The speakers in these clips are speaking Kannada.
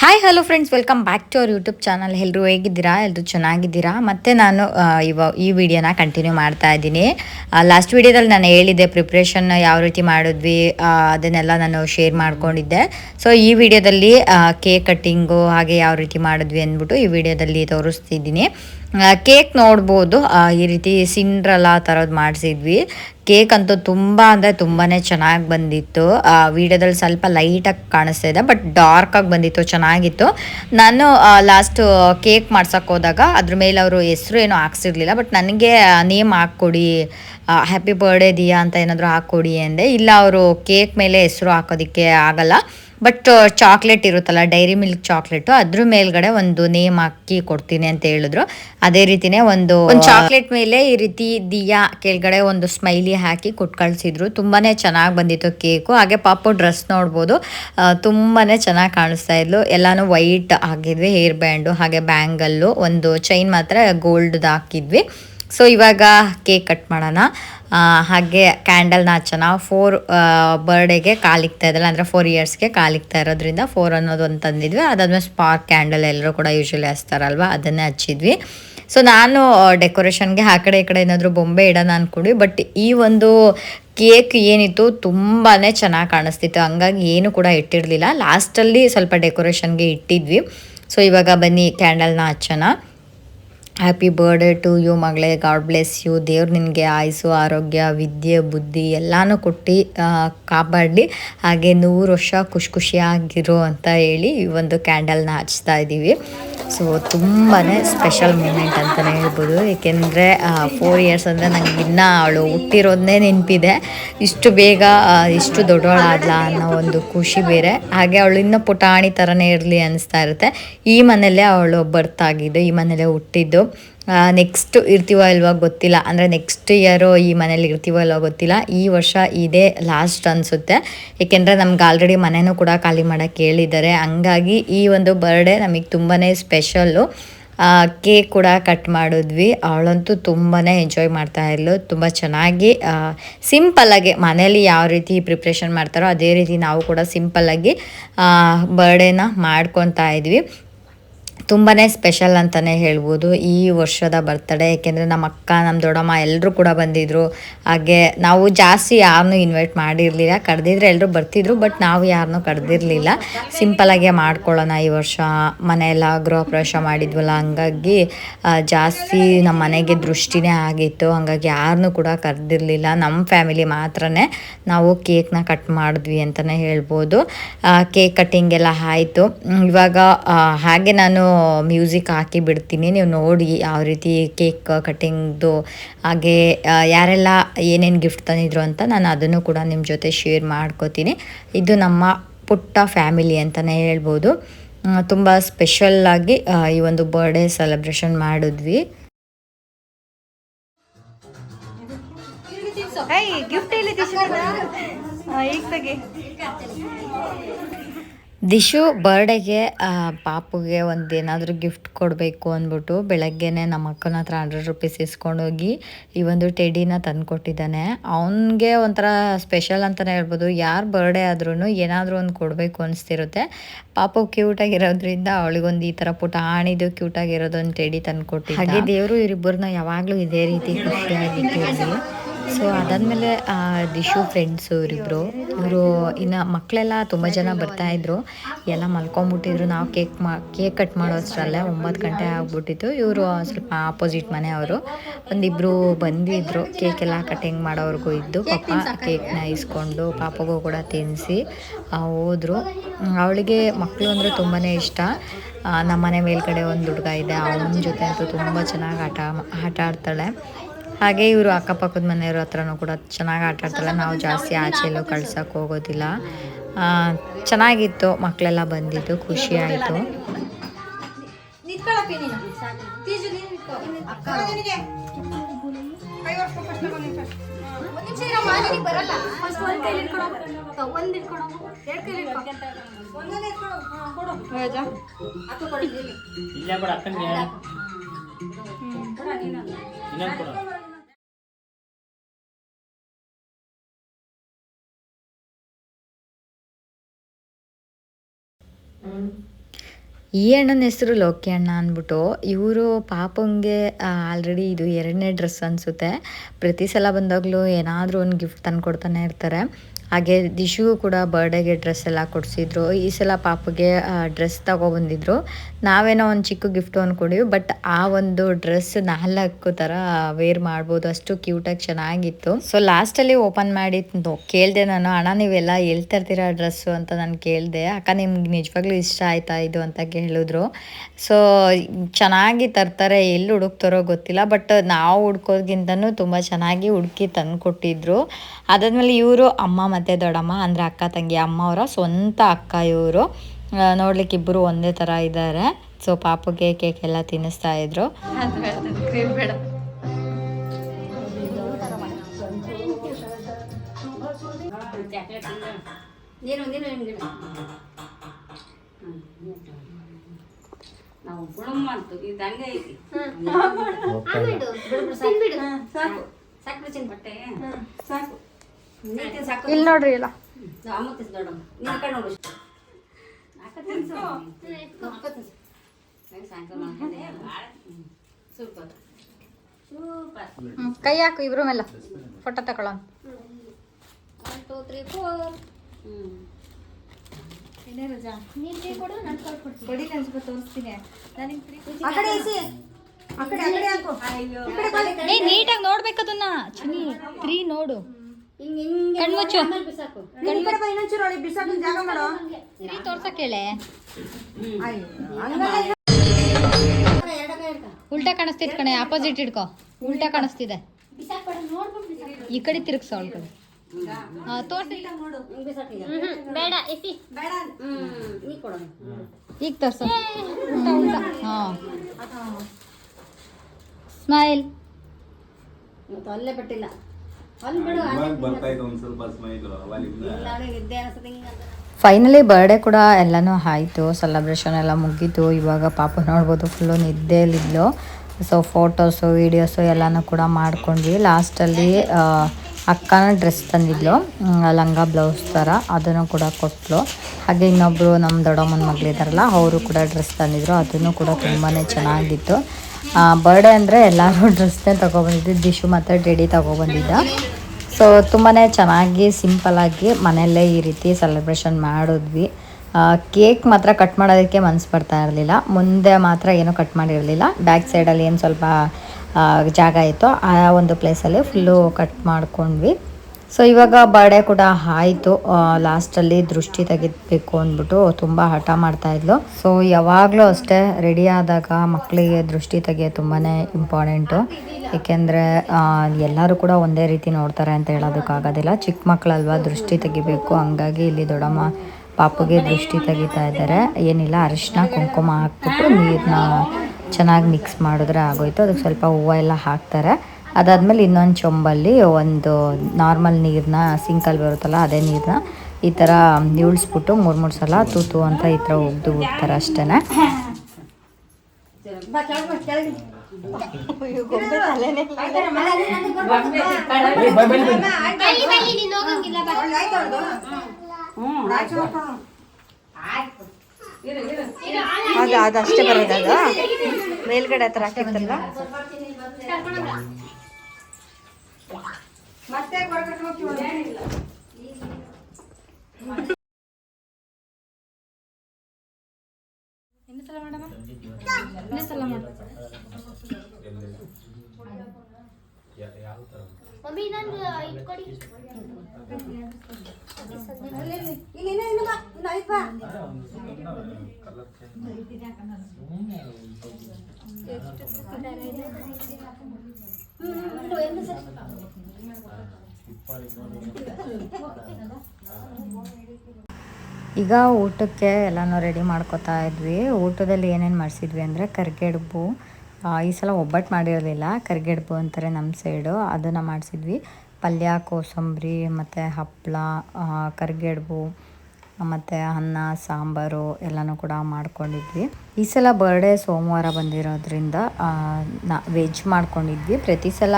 Hi hello friends welcome back to our YouTube channel ಎಲ್ಲರೂ ಹೇಗಿದ್ದೀರಾ? ಎಲ್ಲರೂ ಚೆನ್ನಾಗಿದ್ದೀರಾ? ಮತ್ತು ನಾನು ಇವ, ಈ ವಿಡಿಯೋನ ಕಂಟಿನ್ಯೂ ಮಾಡ್ತಾ ಇದ್ದೀನಿ. ಲಾಸ್ಟ್ ವಿಡಿಯೋದಲ್ಲಿ ನಾನು ಹೇಳಿದ್ದೆ ಪ್ರಿಪ್ರೇಷನ್ ಯಾವ ರೀತಿ ಮಾಡಿದ್ವಿ ಅದನ್ನೆಲ್ಲ ನಾನು ಶೇರ್ ಮಾಡ್ಕೊಂಡಿದ್ದೆ. ಸೊ ಈ ವಿಡಿಯೋದಲ್ಲಿ ಕೇಕ್ ಕಟ್ಟಿಂಗು ಹಾಗೆ ಯಾವ ರೀತಿ ಮಾಡಿದ್ವಿ ಅಂದ್ಬಿಟ್ಟು ಈ ವಿಡಿಯೋದಲ್ಲಿ ತೋರಿಸ್ತಿದ್ದೀನಿ. ಕೇಕ್ ನೋಡ್ಬೋದು. ಆ, ಈ ರೀತಿ ಸಿಂಡ್ರಲ್ಲ ಥರದ್ದು ಮಾಡಿಸಿದ್ವಿ. ಕೇಕ್ ಅಂತೂ ತುಂಬ ಅಂದರೆ ತುಂಬಾ ಚೆನ್ನಾಗಿ ಬಂದಿತ್ತು. ವಿಡಿಯೋದಲ್ಲಿ ಸ್ವಲ್ಪ ಲೈಟಾಗಿ ಕಾಣಿಸ್ತಾ ಇದೆ ಬಟ್ ಡಾರ್ಕಾಗಿ ಬಂದಿತ್ತು ಚೆನ್ನಾಗಿತ್ತು. ನಾನು ಲಾಸ್ಟು ಕೇಕ್ ಮಾಡ್ಸೋಕೆ ಹೋದಾಗ ಅದ್ರ ಮೇಲೆ ಅವರು ಹೆಸರು ಏನೂ ಹಾಕ್ಸಿರ್ಲಿಲ್ಲ ಬಟ್ ನನಗೆ ನೇಮ್ ಹಾಕ್ಕೊಡಿ ಹ್ಯಾಪಿ ಬರ್ಡೇ ದಿಯಾ ಅಂತ ಏನಾದರೂ ಹಾಕ್ಕೊಡಿ ಅಂದೆ. ಇಲ್ಲ ಅವರು ಕೇಕ್ ಮೇಲೆ ಹೆಸರು ಹಾಕೋದಕ್ಕೆ ಆಗಲ್ಲ. ಬಟ್ ಚಾಕ್ಲೇಟ್ ಇರುತ್ತಲ್ಲ, ಡೈರಿ ಮಿಲ್ಕ್ ಚಾಕ್ಲೇಟು, ಅದ್ರ ಮೇಲ್ಗಡೆ ಒಂದು ನೇಮ್ ಹಾಕಿ ಕೊಡ್ತೀನಿ ಅಂತ ಹೇಳಿದ್ರು. ಅದೇ ರೀತಿನೇ ಒಂದು ಒಂದು ಚಾಕ್ಲೇಟ್ ಮೇಲೆ ಈ ರೀತಿ ದಿಯಾ ಕೆಳಗಡೆ ಒಂದು ಸ್ಮೈಲಿ ಹಾಕಿ ಕೊಟ್ಟು ಕಳಿಸಿದ್ರು ತುಂಬಾನೇ ಚೆನ್ನಾಗಿ ಬಂದಿತ್ತು ಕೇಕು. ಹಾಗೆ ಪಾಪು ಡ್ರೆಸ್ ನೋಡ್ಬೋದು. ತುಂಬಾನೇ ಚೆನ್ನಾಗಿ ಕಾಣಿಸ್ತಾ ಇದ್ಲು. ಎಲ್ಲಾನು ವೈಟ್ ಆಗಿದ್ವಿ, ಹೇರ್ ಬ್ಯಾಂಡು, ಹಾಗೆ ಬ್ಯಾಂಗಲ್ಲು, ಒಂದು ಚೈನ್ ಮಾತ್ರ ಗೋಲ್ಡ್ದು ಹಾಕಿದ್ವಿ. ಸೊ ಇವಾಗ ಕೇಕ್ ಕಟ್ ಮಾಡೋಣ. ಹಾಗೆ ಕ್ಯಾಂಡಲ್ನ ಹಚ್ಚೋಣ. ಫೋರ್ ಬರ್ಡೇಗೆ ಕಾಲಿಕ್ತಾ ಇದ್ದಲ್ಲ, ಅಂದರೆ ಫೋರ್ ಇಯರ್ಸ್ಗೆ ಕಾಲಿಕ್ತಾ ಇರೋದ್ರಿಂದ ಫೋರ್ ಅನ್ನೋದು ಒಂದು ತಂದಿದ್ವಿ. ಅದಾದ್ಮೇಲೆ ಸ್ಪಾರ್ಕ್ ಕ್ಯಾಂಡಲ್ ಎಲ್ಲರೂ ಕೂಡ ಯೂಶ್ವಲಿ ಹಚ್ತಾರಲ್ವ, ಅದನ್ನೇ ಹಚ್ಚಿದ್ವಿ. ಸೊ ನಾನು ಡೆಕೋರೇಷನ್ಗೆ ಆ ಕಡೆ ಈ ಕಡೆ ಏನಾದರೂ ಬೊಂಬೆ ಇಡೋಣ ಅಂದ್ಕೊಂಡ್ವಿ ಬಟ್ ಈ ಒಂದು ಕೇಕ್ ಏನಿತ್ತು ತುಂಬಾ ಚೆನ್ನಾಗಿ ಕಾಣಿಸ್ತಿತ್ತು. ಹಂಗಾಗಿ ಏನು ಕೂಡ ಇಟ್ಟಿರಲಿಲ್ಲ. ಲಾಸ್ಟಲ್ಲಿ ಸ್ವಲ್ಪ ಡೆಕೋರೇಷನ್ಗೆ ಇಟ್ಟಿದ್ವಿ. ಸೊ ಇವಾಗ ಬನ್ನಿ ಕ್ಯಾಂಡಲ್ನ ಹಚ್ಚೋಣ. ಹ್ಯಾಪಿ ಬರ್ಡೇ ಟು ಯು ಮಗಳೇ. ಗಾಡ್ ಬ್ಲೆಸ್ ಯು ದೇವ್ರು ನಿನಗೆ ಆಯುಸು ಆರೋಗ್ಯ, ವಿದ್ಯೆ, ಬುದ್ಧಿ ಎಲ್ಲನೂ ಕೊಟ್ಟು ಕಾಪಾಡಲಿ ಹಾಗೆ ನೂರು ವರ್ಷ ಖುಷಿ ಖುಷಿಯಾಗಿರು ಅಂತ ಹೇಳಿ ಈ ಒಂದು ಕ್ಯಾಂಡಲ್ನ ಹಚ್ತಾ ಇದ್ದೀವಿ. ಸೊ ತುಂಬಾ ಸ್ಪೆಷಲ್ ಮೂಮೆಂಟ್ ಅಂತಲೇ ಹೇಳ್ಬೋದು. ಏಕೆಂದರೆ ಫೋರ್ ಇಯರ್ಸ್ ಅಂದರೆ ನನಗೆ ಇನ್ನೂ ಅವಳು ಹುಟ್ಟಿರೋದನ್ನೇ ನೆನಪಿದೆ. ಇಷ್ಟು ಬೇಗ ಇಷ್ಟು ದೊಡ್ಡವಳಾದ್ಲ ಅನ್ನೋ ಒಂದು ಖುಷಿ ಬೇರೆ. ಹಾಗೆ ಅವಳು ಇನ್ನೂ ಪುಟಾಣಿ ಥರನೇ ಇರಲಿ ಅನಿಸ್ತಾ ಇರುತ್ತೆ. ಈ ಮನೆಯಲ್ಲೇ ಅವಳು ಬರ್ತಾಗಿದ್ದು ಈ ಮನೇಲೇ ಹುಟ್ಟಿದ್ದು. ನೆಕ್ಸ್ಟ್ ಇರ್ತೀವೋ ಇಲ್ವೋ ಗೊತ್ತಿಲ್ಲ. ಅಂದರೆ ನೆಕ್ಸ್ಟ್ ಇಯರು ಈ ಮನೇಲಿ ಇರ್ತೀವೋ ಇಲ್ವೋ ಗೊತ್ತಿಲ್ಲ. ಈ ವರ್ಷ ಇದೇ ಲಾಸ್ಟ್ ಅನಿಸುತ್ತೆ. ಏಕೆಂದರೆ ನಮ್ಗೆ ಆಲ್ರೆಡಿ ಮನೆನೂ ಕೂಡ ಖಾಲಿ ಮಾಡೋಕ್ಕೆ ಹೇಳಿದ್ದಾರೆ. ಹಂಗಾಗಿ ಈ ಒಂದು ಬರ್ಡೇ ನಮಗೆ ತುಂಬಾ ಸ್ಪೆಷಲ್ಲು ಕೇಕ್ ಕೂಡ ಕಟ್ ಮಾಡಿದ್ವಿ. ಅವಳಂತೂ ತುಂಬಾ ಎಂಜಾಯ್ ಮಾಡ್ತಾ ಇದ್ಲು. ತುಂಬ ಚೆನ್ನಾಗಿ ಸಿಂಪಲ್ಲಾಗಿ ಮನೇಲಿ ಯಾವ ರೀತಿ ಪ್ರಿಪ್ರೇಷನ್ ಮಾಡ್ತಾರೋ ಅದೇ ರೀತಿ ನಾವು ಕೂಡ ಸಿಂಪಲ್ಲಾಗಿ ಬರ್ಡೇನ ಮಾಡ್ಕೊತಾ ಇದ್ವಿ. ತುಂಬಾ ಸ್ಪೆಷಲ್ ಅಂತಲೇ ಹೇಳ್ಬೋದು ಈ ವರ್ಷದ ಬರ್ತಡೇ ಏಕೆಂದರೆ ನಮ್ಮ ಅಕ್ಕ, ನಮ್ಮ ದೊಡ್ಡಮ್ಮ ಎಲ್ಲರೂ ಕೂಡ ಬಂದಿದ್ದರು ಹಾಗೆ ನಾವು ಜಾಸ್ತಿ ಯಾರನ್ನೂ ಇನ್ವೈಟ್ ಮಾಡಿರಲಿಲ್ಲ. ಕರೆದಿದ್ರೆ ಎಲ್ಲರೂ ಬರ್ತಿದ್ರು ಬಟ್ ನಾವು ಯಾರನ್ನೂ ಕರೆದಿರಲಿಲ್ಲ. ಸಿಂಪಲಾಗೆ ಮಾಡ್ಕೊಳ್ಳೋಣ ಈ ವರ್ಷ. ಮನೆಯೆಲ್ಲ ಗೃಹ ಪ್ರವೇಶ ಮಾಡಿದ್ವಲ್ಲ, ಹಂಗಾಗಿ ಜಾಸ್ತಿ ನಮ್ಮ ಮನೆಗೆ ದೃಷ್ಟಿನೇ ಆಗಿತ್ತು. ಹಂಗಾಗಿ ಯಾರನ್ನೂ ಕೂಡ ಕರೆದಿರಲಿಲ್ಲ. ನಮ್ಮ ಫ್ಯಾಮಿಲಿ ಮಾತ್ರನೇ ನಾವು ಕೇಕ್ನ ಕಟ್ ಮಾಡಿದ್ವಿ ಅಂತಲೇ ಹೇಳ್ಬೋದು. ಕೇಕ್ ಕಟ್ಟಿಂಗ್ ಎಲ್ಲ ಆಯಿತು. ಇವಾಗ ಹಾಗೆ ನಾನು ಮ್ಯೂಸಿಕ್ ಹಾಕಿ ಬಿಡ್ತೀನಿ ನೀವು ನೋಡಿ ಯಾವ ರೀತಿ ಕೇಕ್ ಕಟ್ಟಿಂಗ್ದು ಹಾಗೆ ಯಾರೆಲ್ಲ ಏನೇನು ಗಿಫ್ಟ್ ತಂದಿದ್ರು ಅಂತ ನಾನು ಅದನ್ನು ಕೂಡ ನಿಮ್ಮ ಜೊತೆ ಶೇರ್ ಮಾಡ್ಕೋತೀನಿ. ಇದು ನಮ್ಮ ಪುಟ್ಟ ಫ್ಯಾಮಿಲಿ ಅಂತಲೇ ಹೇಳ್ಬೋದು. ತುಂಬ ಸ್ಪೆಷಲ್ಲಾಗಿ ಈ ಒಂದು ಬರ್ಡೇ ಸೆಲೆಬ್ರೇಷನ್ ಮಾಡಿದ್ವಿ. ಗಿಫ್ಟ್ ಈಗ ತೆಗೆ. ದಿಶು ಬರ್ಡೇಗೆ ಪಾಪುಗೆ ಒಂದು ಏನಾದರೂ ಗಿಫ್ಟ್ ಕೊಡಬೇಕು ಅಂದ್ಬಿಟ್ಟು ಬೆಳಗ್ಗೆನೆ ನಮ್ಮ ಅಕ್ಕನ ಹತ್ರ ಹಂಡ್ರೆಡ್ ರುಪೀಸ್ ಇಸ್ಕೊಂಡೋಗಿ ಈ ಒಂದು ಟೆಡಿನ ತಂದು ಕೊಟ್ಟಿದ್ದಾನೆ ಅವನಿಗೆ ಒಂಥರ ಸ್ಪೆಷಲ್ ಅಂತಲೇ ಹೇಳ್ಬೋದು. ಯಾರು ಬರ್ಡೇ ಆದ್ರೂ ಏನಾದರೂ ಒಂದು ಕೊಡಬೇಕು ಅನಿಸ್ತಿರುತ್ತೆ. ಪಾಪು ಕ್ಯೂಟಾಗಿರೋದ್ರಿಂದ ಅವಳಿಗೊಂದು ಈ ಥರ ಪುಟ ಆಣಿದು ಕ್ಯೂಟಾಗಿರೋದೊಂದು ಟೆಡಿ ತಂದು ಕೊಟ್ಟಿದ್ದ ಹಾಗೆ ದೇವರು ಇವರಿಬ್ಬರನ್ನ ಯಾವಾಗಲೂ ಇದೇ ರೀತಿ ಖುಷಿಯಾಗಿಟ್ಟಿರಲಿ ಸೊ ಅದಾದಮೇಲೆ ದಿಶು ಫ್ರೆಂಡ್ಸು ಇವರಿಬ್ಬರು ಇವರು ಇನ್ನು ಮಕ್ಕಳೆಲ್ಲ ತುಂಬ ಜನ ಬರ್ತಾಯಿದ್ರು ಎಲ್ಲ ಮಲ್ಕೊಂಬಿಟ್ಟಿದ್ರು. ನಾವು ಕೇಕ್ ಮಾ, ಕೇಕ್ ಕಟ್ ಮಾಡೋ ಅಷ್ಟರಲ್ಲೇ ಒಂಬತ್ತು ಗಂಟೆ ಆಗಿಬಿಟ್ಟಿತ್ತು. ಇವರು ಸ್ವಲ್ಪ ಆಪೋಸಿಟ್ ಮನೆಯವರು ಒಂದಿಬ್ಬರು ಬಂದಿದ್ರು. ಕೇಕ್ ಎಲ್ಲ ಕಟಿಂಗ್ ಮಾಡೋವ್ರಿಗೂ ಇದ್ದು ಪಾಪ ಕೇಕ್ನ ಇಸ್ಕೊಂಡು ಪಾಪಗೂ ಕೂಡ ತಿನ್ನಿಸಿ ಹೋದರು. ಅವಳಿಗೆ ಮಕ್ಕಳು ಅಂದರೆ ತುಂಬಾ ಇಷ್ಟ. ನಮ್ಮ ಮನೆ ಮೇಲ್ಗಡೆ ಒಂದು ಹುಡುಗ ಇದೆ. ಅವನ ಜೊತೆ ಅಂತೂ ತುಂಬ ಚೆನ್ನಾಗಿ ಆಟ ಆಟ ಆಡ್ತಾಳೆ ಹಾಗೆ ಇವರು ಅಕ್ಕಪಕ್ಕದ ಮನೆಯವ್ರ ಹತ್ರನೂ ಕೂಡ ಚೆನ್ನಾಗಿ ಆಟ ಆಡ್ತಾರೆ ನಾವು ಜಾಸ್ತಿ ಆಚೆ ಎಲ್ಲೂ ಕಳ್ಸಕ್ಕೆ ಹೋಗೋದಿಲ್ಲ. ಆ, ಚೆನ್ನಾಗಿತ್ತು ಮಕ್ಕಳೆಲ್ಲ ಬಂದಿದ್ದು ಖುಷಿ ಆಯಿತು. ಇಲ್ಲ. ಕೊಡ ಅಕ್ಕನಿಗೆ. ಇನ್ನೊಂದು ಈ ಅಣ್ಣನ ಹೆಸರು ಲೋಕಿ ಅಣ್ಣ ಅಂದ್ಬಿಟ್ಟು, ಇವರು ಪಾಪಂಗೆ ಆಲ್ರೆಡಿ ಇದು ಎರಡನೇ ಡ್ರೆಸ್ ಅನಿಸುತ್ತೆ. ಪ್ರತಿ ಸಲ ಬಂದಾಗಲೂ ಏನಾದರೂ ಒಂದು ಗಿಫ್ಟ್ ತಂದು ಕೊಡ್ತಾನೆ ಇರ್ತಾರೆ. ಹಾಗೆ ದಿಶುಗೂ ಕೂಡ ಬರ್ಡೇಗೆ ಡ್ರೆಸ್ ಎಲ್ಲ ಕೊಡಿಸಿದ್ರು. ಈ ಸಲ ಪಾಪಗೆ ಡ್ರೆಸ್ ತಗೊಬಂದಿದ್ರು. ನಾವೇನೋ ಒಂದು ಚಿಕ್ಕ ಗಿಫ್ಟ್ ಅಂದ್ಕೊಂಡಿವಿ ಬಟ್ ಆ ಒಂದು ಡ್ರೆಸ್ ನಾಲ್ಕು ಥರ ವೇರ್ ಮಾಡ್ಬೋದು. ಅಷ್ಟು ಕ್ಯೂಟಾಗಿ ಚೆನ್ನಾಗಿತ್ತು. ಸೊ ಲಾಸ್ಟಲ್ಲಿ ಓಪನ್ ಮಾಡಿ ಕೇಳಿದೆ ನಾನು, ಅಣ್ಣ, ನೀವೆಲ್ಲ ಎಲ್ಲಿ ತರ್ತೀರಾ ಡ್ರೆಸ್ಸು ಅಂತ ನಾನು ಕೇಳಿದೆ. ಅಕ್ಕ, ನಿಮ್ಗೆ ನಿಜವಾಗ್ಲೂ ಇಷ್ಟ ಆಯ್ತಾ ಇದು? ಅಂತ ಕೇಳಿದ್ರು. ಸೊ ಚೆನ್ನಾಗಿ ತರ್ತಾರೆ, ಎಲ್ಲಿ ಹುಡುಕ್ತಾರೋ ಗೊತ್ತಿಲ್ಲ ಬಟ್ ನಾವು ಹುಡ್ಕೋದ್ಗಿಂತನೂ ತುಂಬ ಚೆನ್ನಾಗಿ ಹುಡುಕಿ ತಂದು ಕೊಟ್ಟಿದ್ರು ಅದಾದ್ಮೇಲೆ ಇವರು ಅಮ್ಮ ಮತ್ತು ದೊಡ್ಡಮ್ಮ ಅಂದರೆ ಅಕ್ಕ ತಂಗಿ ಅಮ್ಮ ಅವರ ಸ್ವಂತ ಅಕ್ಕ ಇವರು ನೋಡ್ಲಿಕ್ಕೆ ಇಬ್ಬರು ಒಂದೇ ಥರ ಇದ್ದಾರೆ ಸೊ ಪಾಪುಗೆ ಕೇಕ್ ಎಲ್ಲ ತಿನ್ನಿಸ್ತಾ ಇದ್ರು ನೀನು ನೀನು ನೀನು ನಾವು ಗುಣಮ್ಮ ಅಂತು ಇದು ಹಂಗೆ ಐತಿ ಸಾಕು ಇಲ್ಲಿ ನೋಡ್ರಿ ಇಲ್ಲ. ನೋಡು. ಕೈ ಹಾಕು ಇಬ್ರು ಮೇಲೆ. ಫೋಟೋ ತಗೊಳ್ಳೋಣ ನೋಡ್ಬೇಕದನ್ನ ಟೂ ತ್ರೀ ಫೋರ್ ನೀಟಾಗಿ ಅದನ್ನ. ಕಣ್ಮುಚ್ಚು ಬಿಸಾಕು. ತ್ರೀ ತೋರ್ಸಕ್ ಹೇಳೆ ಎಡಗ ಎಡಗ ಉಲ್ಟಾ ಕಾಣಿಸ್ತಿದ್ ಕಣೆ ಆಪೋಸಿಟ್ ಇಡ್ಕೊ ಉಲ್ಟಾ ಕಾಣಿಸ್ತಿದೆ. ಈ ಕಡೆ ತಿರುಗ್ಸ ಅವಳ ಕಡೆ. ತೋರ್ಸಿ. ಬೇಡ ಎಸಿ ಕೊಡೋಣ. ಈಗ ತೋರ್ಸ. ಉಲ್ಟಾ ಉಲ್ಟಾ. ಹಾ. ಸ್ಮೈಲ್. ಅಲ್ಲೇ ಬಿಟ್ಟಿಲ್ಲ. ಫೈನಲಿ ಬರ್ಡೇ ಕೂಡ ಎಲ್ಲನೂ ಆಯಿತು ಸೆಲೆಬ್ರೇಷನ್ ಎಲ್ಲ ಮುಗೀತು. ಇವಾಗ ಪಾಪ ನೋಡ್ಬೋದು ಫುಲ್ಲು ನಿದ್ದೆಯಲ್ಲಿದ್ಲು. ಸೊ ಫೋಟೋಸು ವೀಡಿಯೋಸು ಎಲ್ಲನೂ ಕೂಡ ಮಾಡ್ಕೊಂಡ್ವಿ. ಲಾಸ್ಟಲ್ಲಿ ಅಕ್ಕನ ಡ್ರೆಸ್ ತಂದಿದ್ಲು. ಲಂಗ ಬ್ಲೌಸ್ ಥರ ಅದನ್ನು ಕೂಡ ಕೊಟ್ಟಲು ಹಾಗೆ ಇನ್ನೊಬ್ಬರು ನಮ್ಮ ದೊಡ್ಡಮ್ಮನ ಮಗಳಿದಾರಲ್ಲ ಅವರು ಕೂಡ ಡ್ರೆಸ್ ತಂದಿದ್ರು. ಅದನ್ನು ಕೂಡ ತುಂಬಾ ಚೆನ್ನಾಗಿತ್ತು. ಬರ್ಡೇ ಅಂದರೆ ಎಲ್ಲರೂ ಡ್ರೆಸ್ನೇ ತೊಗೊಬಂದಿದ್ದು. ದಿಶು ಮತ್ತು ಡೆಡಿ ತೊಗೊಬಂದಿದ್ದ. ಸೊ ತುಂಬಾ ಚೆನ್ನಾಗಿ ಸಿಂಪಲಾಗಿ ಮನೆಯಲ್ಲೇ ಈ ರೀತಿ ಸೆಲೆಬ್ರೇಷನ್ ಮಾಡಿದ್ವಿ. ಕೇಕ್ ಮಾತ್ರ ಕಟ್ ಮಾಡೋದಕ್ಕೆ ಮನಸ್ಸು ಬರ್ತಾ ಇರಲಿಲ್ಲ. ಮುಂದೆ ಮಾತ್ರ ಏನೂ ಕಟ್ ಮಾಡಿರಲಿಲ್ಲ. ಬ್ಯಾಕ್ ಸೈಡಲ್ಲಿ ಏನು ಸ್ವಲ್ಪ ಜಾಗ ಇತ್ತು. ಆ ಒಂದು ಪ್ಲೇಸಲ್ಲಿ ಫುಲ್ಲು ಕಟ್ ಮಾಡ್ಕೊಂಡ್ವಿ. ಸೊ ಇವಾಗ ಬರ್ಡೇ ಕೂಡ ಆಯಿತು. ಲಾಸ್ಟಲ್ಲಿ ದೃಷ್ಟಿ ತೆಗಿಬೇಕು ಅಂದ್ಬಿಟ್ಟು ತುಂಬ ಹಠ ಮಾಡ್ತಾಯಿದ್ಲು ಸೊ ಯಾವಾಗಲೂ ಅಷ್ಟೇ ರೆಡಿ ಆದಾಗ ಮಕ್ಕಳಿಗೆ ದೃಷ್ಟಿ ತೆಗಿಯೋದು ತುಂಬಾ ಇಂಪಾರ್ಟೆಂಟು ಏಕೆಂದರೆ ಎಲ್ಲರೂ ಕೂಡ ಒಂದೇ ರೀತಿ ನೋಡ್ತಾರೆ ಅಂತ ಹೇಳೋದಕ್ಕಾಗೋದಿಲ್ಲ ಚಿಕ್ಕ ಮಕ್ಕಳಲ್ವಾ ದೃಷ್ಟಿ ತೆಗಿಬೇಕು? ಹಂಗಾಗಿ ಇಲ್ಲಿ ದೊಡ್ಡಮ್ಮ ಪಾಪುಗೆ ದೃಷ್ಟಿ ತೆಗಿತಾ ಇದ್ದಾರೆ. ಏನಿಲ್ಲ ಅರಿಶಿನ ಕುಂಕುಮ ಹಾಕ್ಬಿಟ್ಟು ನೀರನ್ನ ಚೆನ್ನಾಗಿ ಮಿಕ್ಸ್ ಮಾಡಿದ್ರೆ ಆಗೋಯ್ತು. ಅದಕ್ಕೆ ಸ್ವಲ್ಪ ಹೂವು ಎಲ್ಲ ಹಾಕ್ತಾರೆ. ಅದಾದಮೇಲೆ ಇನ್ನೊಂದು ಚೊಂಬಲ್ಲಿ ಒಂದು ನಾರ್ಮಲ್ ನೀರನ್ನ ಸಿಂಕಲ್ಲಿ ಬರುತ್ತಲ್ಲ ಅದೇ ನೀರನ್ನ ಈ ಥರ ಇಳಿಸ್ಬಿಟ್ಟು ಮೂರು ಮೂರು ಸಲ ತೂತು ಅಂತ ಈ ಥರ ಉಗ್ದು ಬಿಡ್ತಾರೆ ಅಷ್ಟೇ ಬಾ ಕೆಳಗೆ ಬಾ. ಕೆಳಗೆ ಆಗ. ಅದು ಅಷ್ಟೇ ಬರೋದಲ್ಲ ಮೇಲ್ಗಡೆ ಹತ್ರ ಹಾಕಿರ್ತಲ್ಲ ಯಾವ ತರ ಕಲರ್ ಈಗ ಊಟಕ್ಕೆ ಎಲ್ಲನೂ ರೆಡಿ ಮಾಡ್ಕೊತಾ ಇದ್ವಿ. ಊಟದಲ್ಲಿ ಏನೇನು ಮಾಡಿಸಿದ್ವಿ ಅಂದರೆ ಕರ್ಗೆಡ್ಬು. ಈ ಸಲ ಒಬ್ಬಟ್ಟು ಮಾಡಿರಲಿಲ್ಲ. ಕರ್ಗೆಡ್ಬು ಅಂತಾರೆ ನಮ್ಮ ಸೈಡು ಅದನ್ನು ಮಾಡಿಸಿದ್ವಿ. ಪಲ್ಯ, ಕೋಸಂಬರಿ, ಮತ್ತು ಹಪ್ಪಳ ಕರ್ಗೆಡ್ಬು. ಮತ್ತು ಅನ್ನ, ಸಾಂಬಾರು ಎಲ್ಲನೂ ಕೂಡ ಮಾಡ್ಕೊಂಡಿದ್ವಿ. ಈ ಸಲ ಬರ್ಡೇ ಸೋಮವಾರ ಬಂದಿರೋದ್ರಿಂದ ನಾ ವೆಜ್ ಮಾಡ್ಕೊಂಡಿದ್ವಿ. ಪ್ರತಿ ಸಲ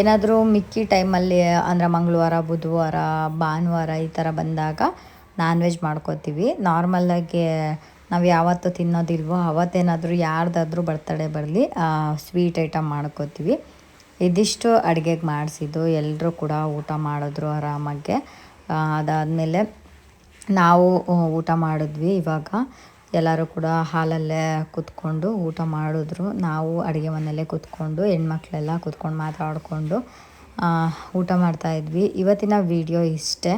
ಏನಾದರೂ ಮಿಕ್ಕಿ ಟೈಮಲ್ಲಿ ಅಂದರೆ ಮಂಗಳವಾರ, ಬುಧವಾರ, ಭಾನುವಾರ ಈ ಥರ ಬಂದಾಗ ನಾನ್ ವೆಜ್ ಮಾಡ್ಕೋತೀವಿ ನಾರ್ಮಲಾಗಿ ನಾವು ಯಾವತ್ತು ತಿನ್ನೋದಿಲ್ವೋ, ಅವತ್ತೇನಾದರೂ ಯಾರ್ದಾದ್ರೂ ಬರ್ತಡೇ ಬರಲಿ ಸ್ವೀಟ್ ಐಟಮ್ ಮಾಡ್ಕೋತೀವಿ. ಇದಿಷ್ಟು ಅಡುಗೆಗೆ ಮಾಡಿಸಿದ್ದು. ಎಲ್ಲರೂ ಕೂಡ ಊಟ ಮಾಡಿದ್ರು ಆರಾಮಾಗೆ. ಅದಾದಮೇಲೆ ನಾವು ಊಟ ಮಾಡಿದ್ವಿ ಇವಾಗ. ಎಲ್ಲರೂ ಕೂಡ ಹಾಲಲ್ಲೇ ಕೂತ್ಕೊಂಡು ಊಟ ಮಾಡಿದ್ರು. ನಾವು ಅಡುಗೆ ಮನೆಯಲ್ಲೇ ಕೂತ್ಕೊಂಡು ಹೆಣ್ಮಕ್ಳೆಲ್ಲ ಕೂತ್ಕೊಂಡು ಮಾತಾಡಿಕೊಂಡು ಊಟ ಮಾಡ್ತಾಯಿದ್ವಿ ಇವತ್ತಿನ ವಿಡಿಯೋ ಇಷ್ಟೇ.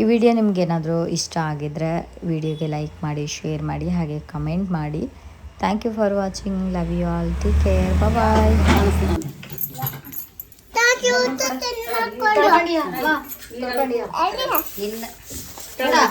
ಈ ವಿಡಿಯೋ ನಿಮಗೇನಾದರೂ ಇಷ್ಟ ಆಗಿದ್ರೆ ವಿಡಿಯೋಗೆ ಲೈಕ್ ಮಾಡಿ ಶೇರ್ ಮಾಡಿ ಹಾಗೆ ಕಮೆಂಟ್ ಮಾಡಿ. Thank you for watching. Love you all. Take care. Bye ಇಲ್ಲ ಹಾಕ.